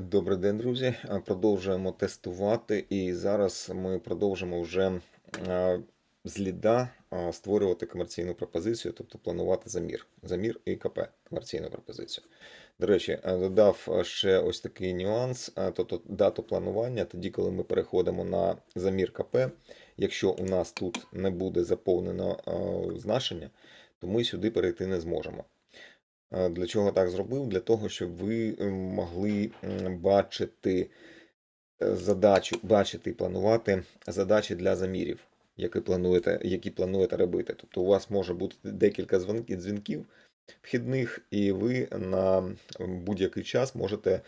Добрий день, друзі. Продовжуємо тестувати, і зараз ми продовжимо вже а, з ліда створювати комерційну пропозицію, тобто планувати замір. Замір і КП комерційну пропозицію. До речі, додав ще ось такий нюанс, тобто дату планування, тоді, коли ми переходимо на замір КП, якщо у нас тут не буде заповнено значення, то ми сюди перейти не зможемо. Е, Для чого так зробив? Для того, щоб ви могли бачити е, задачу, бачити і планувати задачі для замірів, які плануєте, які плануєте робити. Тобто у вас може бути декілька дзвінків вхідних, і ви на будь-який час можете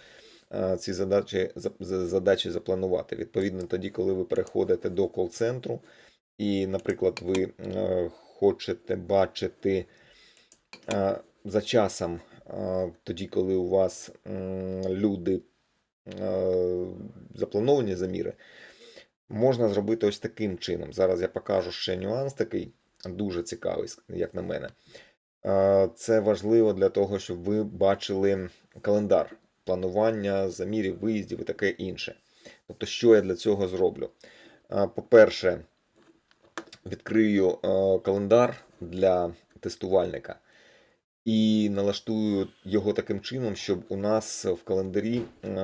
е, ці задачі, за- за- задачі запланувати. Відповідно, тоді, коли ви переходите до кол-центру, і, наприклад, ви хочете бачити за часом, тоді, коли у вас люди заплановані заміри, можна зробити ось таким чином. Зараз я покажу ще нюанс такий, дуже цікавий, як на мене. Це важливо для того, щоб ви бачили календар планування замірів, виїздів і таке інше. Тобто, що я для цього зроблю? По-перше, відкрию календар для тестувальника і налаштую його таким чином, щоб у нас в календарі е,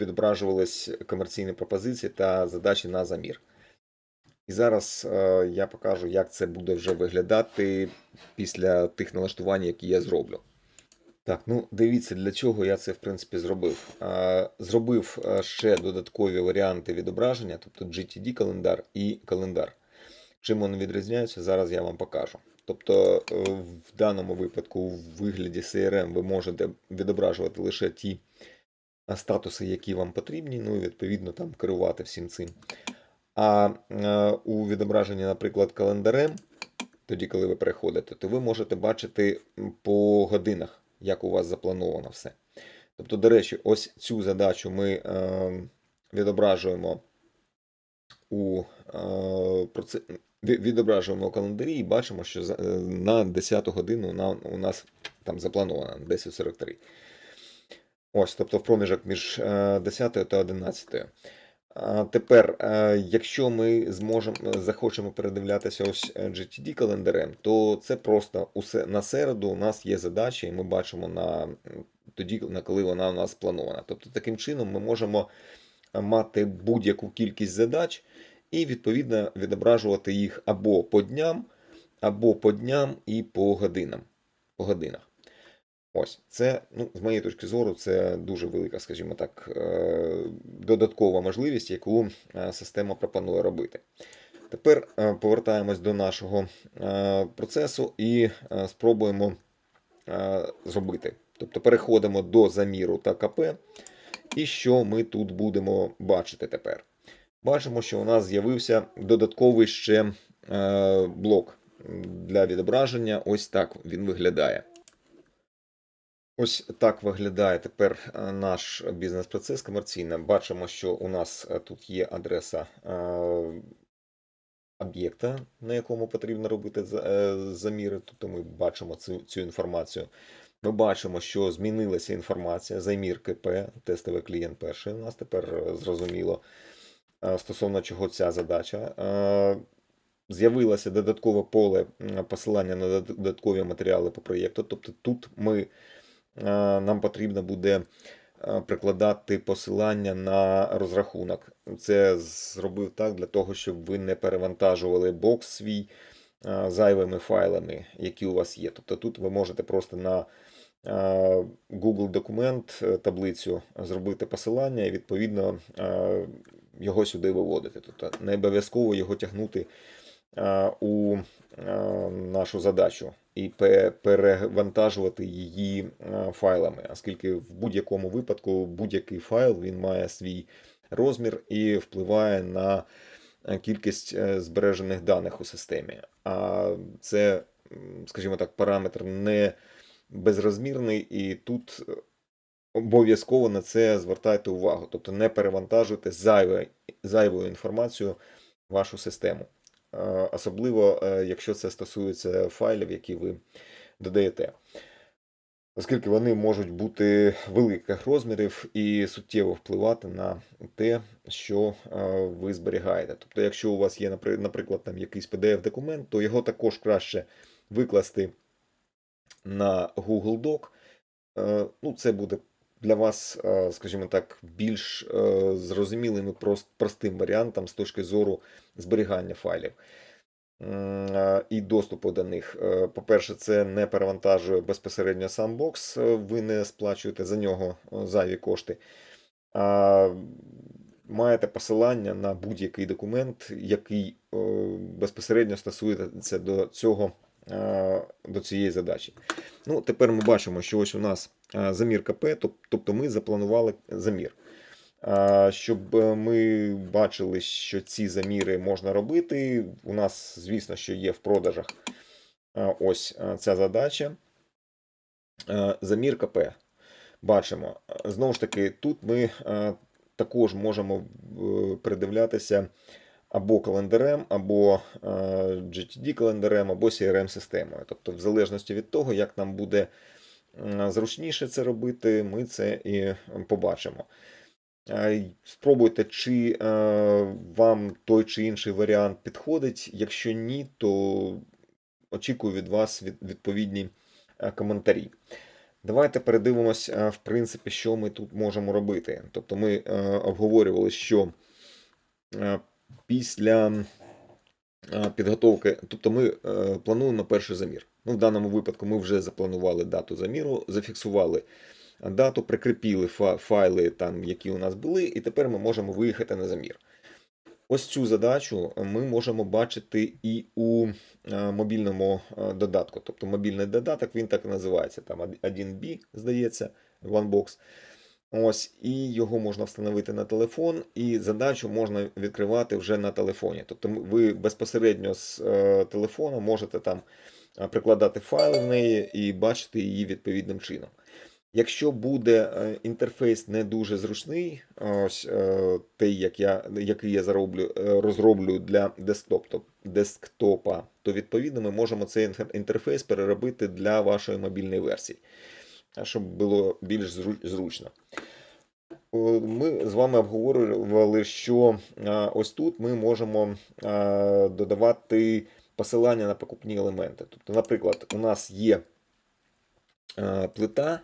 відображувались комерційні пропозиції та задачі на замір. І зараз е, я покажу, як це буде вже виглядати після тих налаштувань, які я зроблю. Так, ну дивіться, для чого я це в принципі зробив. Е, Зробив ще додаткові варіанти відображення, тобто GTD-календар і календар. Чим вони відрізняються, зараз я вам покажу. Тобто, е, в даному випадку, у вигляді CRM ви можете відображувати лише ті статуси, які вам потрібні, ну і відповідно там керувати всім цим. А е, у відображенні, наприклад, календарем, тоді, коли ви переходите, то ви можете бачити по годинах, як у вас заплановано все. Тобто, до речі, ось цю задачу ми е, відображуємо у е, відображуємо у календарі і бачимо, що е, на 10 годину у нас там заплановано 10.43. Ось, тобто в проміжок між е, 10 та 11. А тепер, е, якщо ми зможемо захочемо передивлятися ось е, GTD календарем, то це просто усе на середу у нас є задача, і ми бачимо на тоді, на коли вона у нас планована. Тобто, таким чином ми можемо е, мати будь-яку кількість задач і відповідно відображувати їх або по дням, або по дням і по годинам. По годинах. Ось, це, ну, з моєї точки зору, це дуже велика, скажімо так, е, додаткова можливість, яку е, система пропонує робити. Тепер е, повертаємось до нашого процесу і спробуємо зробити. Тобто переходимо до заміру та КП. І що ми тут будемо бачити тепер? Бачимо, що у нас з'явився додатковий ще е, блок для відображення. Ось так він виглядає. Ось так виглядає тепер е, наш бізнес-процес комерційний. Бачимо, що у нас е, тут є адреса об'єкта, на якому потрібно робити заміри. Тобто ми бачимо цю, цю інформацію. Ми бачимо, що змінилася інформація. Замір КП, тестовий клієнт перший. У нас тепер зрозуміло стосовно чого ця задача. Е, З'явилося додаткове поле посилання на додаткові матеріали по проєкту. Тобто тут ми, е, нам потрібно буде е, прикладати посилання на розрахунок. Це зробив так для того, щоб ви не перевантажували бокс свій е, зайвими файлами, які у вас є. Тобто тут ви можете просто на е, Google документ е, таблицю зробити посилання і відповідно е, його сюди виводити. Тобто не обов'язково його тягнути у нашу задачу і перевантажувати її файлами, оскільки в будь-якому випадку будь-який файл він має свій розмір і впливає на е, кількість е, збережених даних у системі. А це, скажімо так, параметр не безрозмірний, і тут обов'язково на це звертайте увагу. Тобто не перевантажуйте зайве, зайвою інформацією вашу систему. Е, Особливо, е, якщо це стосується файлів, які ви додаєте. оскільки вони можуть бути великих розмірів і суттєво впливати на те, що е, ви зберігаєте. Тобто, якщо у вас є, наприклад, там якийсь PDF-документ, то його також краще викласти на Google Doc. Ну, це буде для вас, е, скажімо так, більш е, зрозумілим і простим варіантом з точки зору зберігання файлів. Е, І доступу до них. По-перше, це не перевантажує безпосередньо сам бокс, ви не сплачуєте за нього зайві кошти. А маєте посилання на будь-який документ, який безпосередньо стосується до цього, до цієї задачі. Ну, тепер ми бачимо, що ось у нас замір КП, тобто ми запланували замір. Щоб е, ми бачили, що ці заміри можна робити. У нас, звісно, що є в продажах ось е, ця задача. Замір КП. Бачимо. Знову ж таки, тут ми е, також можемо передивлятися або календарем, або GTD-календарем, або CRM-системою. Тобто, в залежності від того, як нам буде зручніше це робити, ми це і побачимо. Е, Спробуйте, чи е, вам той чи інший варіант підходить. Якщо ні, то очікую від вас відповідні е, коментарі. Давайте передивимось, в принципі, що ми тут можемо робити. Тобто ми обговорювали, що після підготовки, тобто ми плануємо перший замір. Ну, в даному випадку ми вже запланували дату заміру, зафіксували дату, прикріпили файли, там, які у нас були, і тепер ми можемо виїхати на замір. Ось цю задачу ми можемо бачити і у е, мобільному е, додатку. Тобто мобільний додаток, він так і називається. Там 1B, здається, OneBox. Ось, і його можна встановити на телефон, і задачу можна відкривати вже на телефоні. Тобто ви безпосередньо з е, телефону можете там прикладати файли в неї і бачити її відповідним чином. Якщо буде е, інтерфейс не дуже зручний, ось е, той, як я, який я зароблю, е, розроблю для десктоп, десктопа, то відповідно ми можемо цей інтерфейс переробити для вашої мобільної версії, щоб було більш зручно. Ми з вами обговорювали, що е, ось тут ми можемо е, додавати посилання на покупні елементи. Тобто, наприклад, у нас є е, плита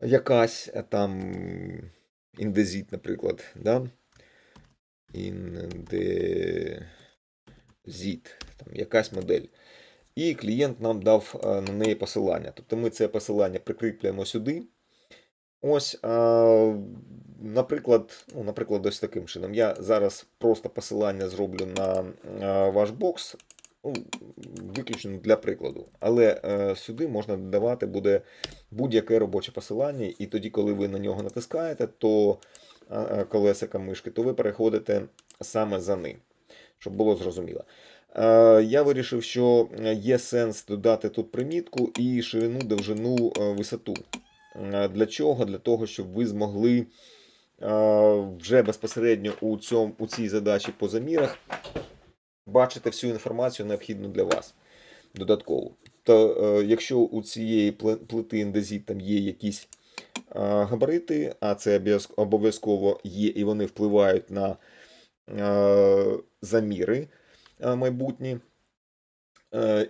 якась е, там індезіт, наприклад, да? Індезіт, там якась модель. І клієнт нам дав е, на неї посилання. Тобто ми це посилання прикріплюємо сюди. Ось, наприклад, ну, наприклад, ось таким чином. Я зараз просто посилання зроблю на ваш бокс, ну, виключно для прикладу. Але е, сюди можна додавати буде будь-яке робоче посилання, і тоді, коли ви на нього натискаєте, то а, колесика мишки, то ви переходите саме за ним, щоб було зрозуміло. Е, Я вирішив, що є сенс додати тут примітку і ширину, довжину, е, висоту. Е, Для чого? Для того, щоб ви змогли е, вже безпосередньо у, цьому, у цій задачі по замірах бачити всю інформацію необхідну для вас додатково. То е, якщо у цієї плити індезіт там є якісь габарити, а це обов'язково є, і вони впливають на заміри майбутні, е,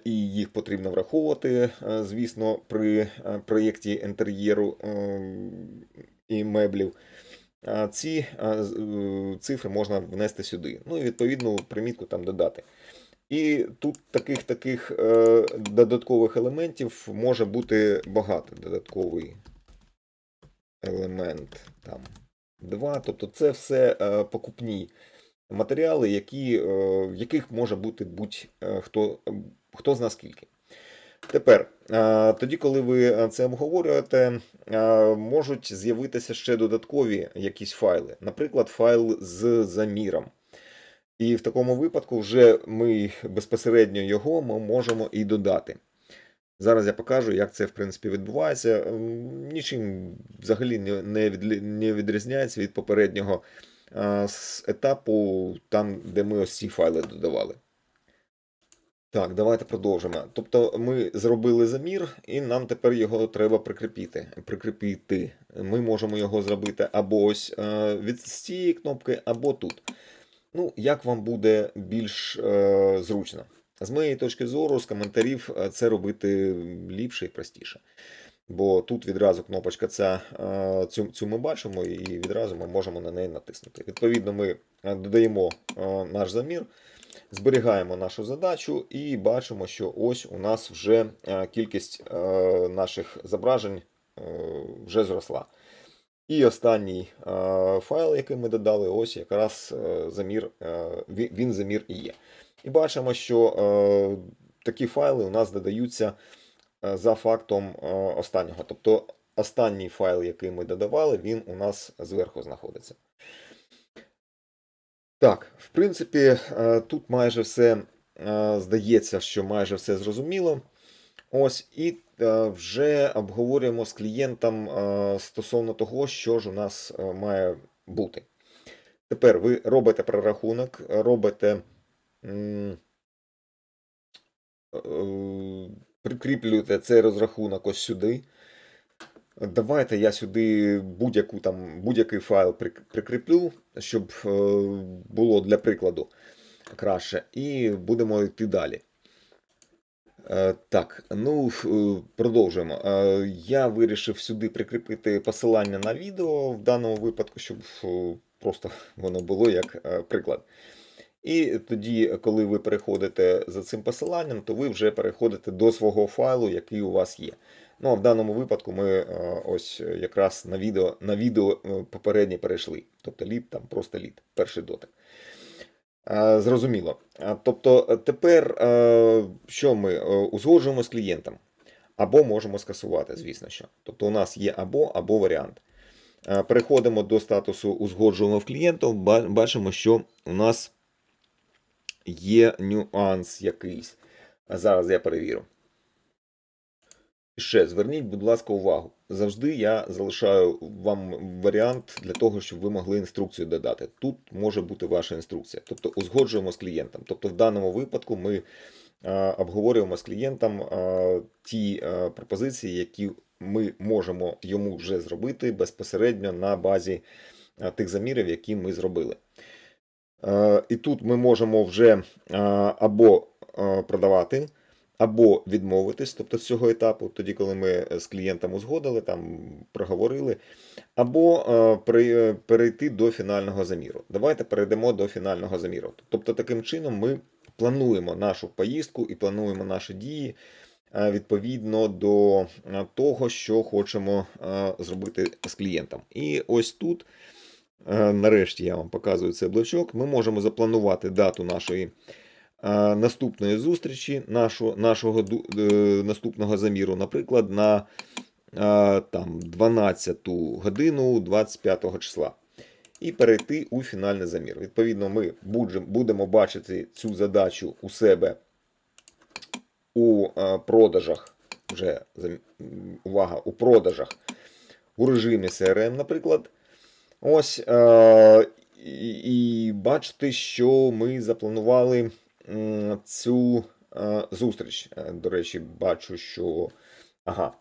і їх потрібно враховувати, е, звісно, при е, проєкті інтер'єру е, і меблів. Ці е, е, цифри можна внести сюди. Ну і відповідну примітку там додати. І тут таких таких е, додаткових елементів може бути багато. Додатковий елемент там 2. Тобто це все е, покупні матеріали, які, е, в яких може бути будь-хто хто зна скільки. Тепер, е, тоді, коли ви це обговорюєте, е, можуть з'явитися ще додаткові якісь файли, наприклад, файл з заміром. І в такому випадку вже ми безпосередньо його ми можемо і додати. Зараз я покажу, як це в принципі відбувається. Нічим взагалі не відрізняється від попереднього с- етапу, там, де ми ось ці файли додавали. Так, давайте продовжимо. Тобто ми зробили замір, і нам тепер його треба прикріпити. Прикріпити. Ми можемо його зробити або ось е, від цієї кнопки, або тут. Ну, як вам буде більш е, зручно. З моєї точки зору, з коментарів, е, це робити ліпше і простіше. Бо тут відразу кнопочка ця, е, цю, цю ми бачимо, і відразу ми можемо на неї натиснути. Відповідно, ми е, додаємо е, наш замір, зберігаємо нашу задачу і бачимо, що ось у нас вже кількість наших зображень вже зросла. І останній файл, який ми додали, ось якраз замір, він, замір і є. І бачимо, що такі файли у нас додаються за фактом е, останнього. Тобто останній файл, який ми додавали, він у нас зверху знаходиться. Так, в принципі, е, тут майже все е, здається, що майже все зрозуміло. Ось і е, вже обговорюємо з клієнтом е, стосовно того, що ж у нас е, має бути. Тепер ви робите прорахунок, робите. Прикріплюєте цей розрахунок ось сюди. Давайте я сюди будь-яку там будь-який файл прикріплю, щоб е, було для прикладу краще, і будемо йти далі. Е, Так, ну е, продовжуємо. Я вирішив сюди прикріпити посилання на відео в даному випадку, щоб просто воно було як приклад. І тоді, коли ви переходите за цим посиланням, то ви вже переходите до свого файлу, який у вас є. Ну, а в даному випадку ми е, ось якраз на відео на відео е, попереднє перейшли. Тобто лід там просто лід, перший дотик. Е, Зрозуміло. Тобто е, тепер е, що ми Е, узгоджуємо з клієнтом? Або можемо скасувати, звісно що. Тобто у нас є або або варіант. Е, Переходимо до статусу узгоджуємо в клієнтом. Бачимо, що у нас є нюанс якийсь. А Зараз я перевірю. Ще зверніть, будь ласка, увагу. Завжди я залишаю вам варіант для того, щоб ви могли інструкцію додати. Тут може бути ваша інструкція. Тобто узгоджуємо з клієнтом. Тобто, в даному випадку ми е, обговорюємо з клієнтом е, ті е, пропозиції, які ми можемо йому вже зробити безпосередньо на базі е, тих замірів, які ми зробили. Е, І тут ми можемо вже е, або е, продавати, або відмовитись, тобто з цього етапу, тоді, коли ми з клієнтом узгодили, там проговорили, або перейти до фінального заміру. Давайте перейдемо до фінального заміру. Тобто, таким чином ми плануємо нашу поїздку і плануємо наші дії відповідно до того, що хочемо зробити з клієнтом. І ось тут. Е, Нарешті я вам показую цей блочок. Ми можемо запланувати дату нашої е, наступної зустрічі, нашу, нашого е, наступного заміру, наприклад, на там, 12 годину 25 числа. І перейти у фінальний замір. Відповідно, ми будемо бачити цю задачу у себе у продажах. Вже увага, у продажах у режимі CRM, наприклад. Ось е, і, і бачите, що ми запланували цю е, зустріч. Е, До речі, бачу, що ага,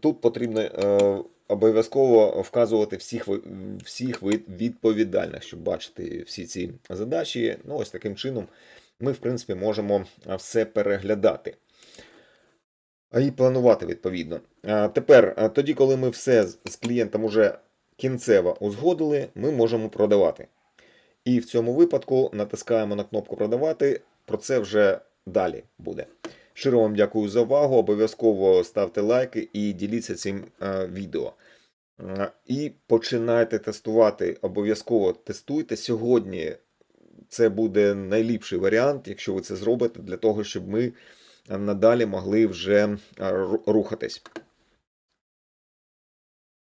тут потрібно е, обов'язково вказувати всіх, всіх відповідальних, щоб бачити всі ці задачі. Ну, ось таким чином ми, в принципі, можемо е, все переглядати. І планувати відповідно. А Тепер, тоді, коли ми все з клієнтом уже кінцево узгодили, ми можемо продавати. І в цьому випадку натискаємо на кнопку продавати. Про це вже далі буде. Щиро вам дякую за увагу. Обов'язково ставте лайки і діліться цим е, відео. Е, І починайте тестувати. Обов'язково тестуйте. Сьогодні це буде найліпший варіант, якщо ви це зробите, для того, щоб ми е, надалі могли вже рухатись.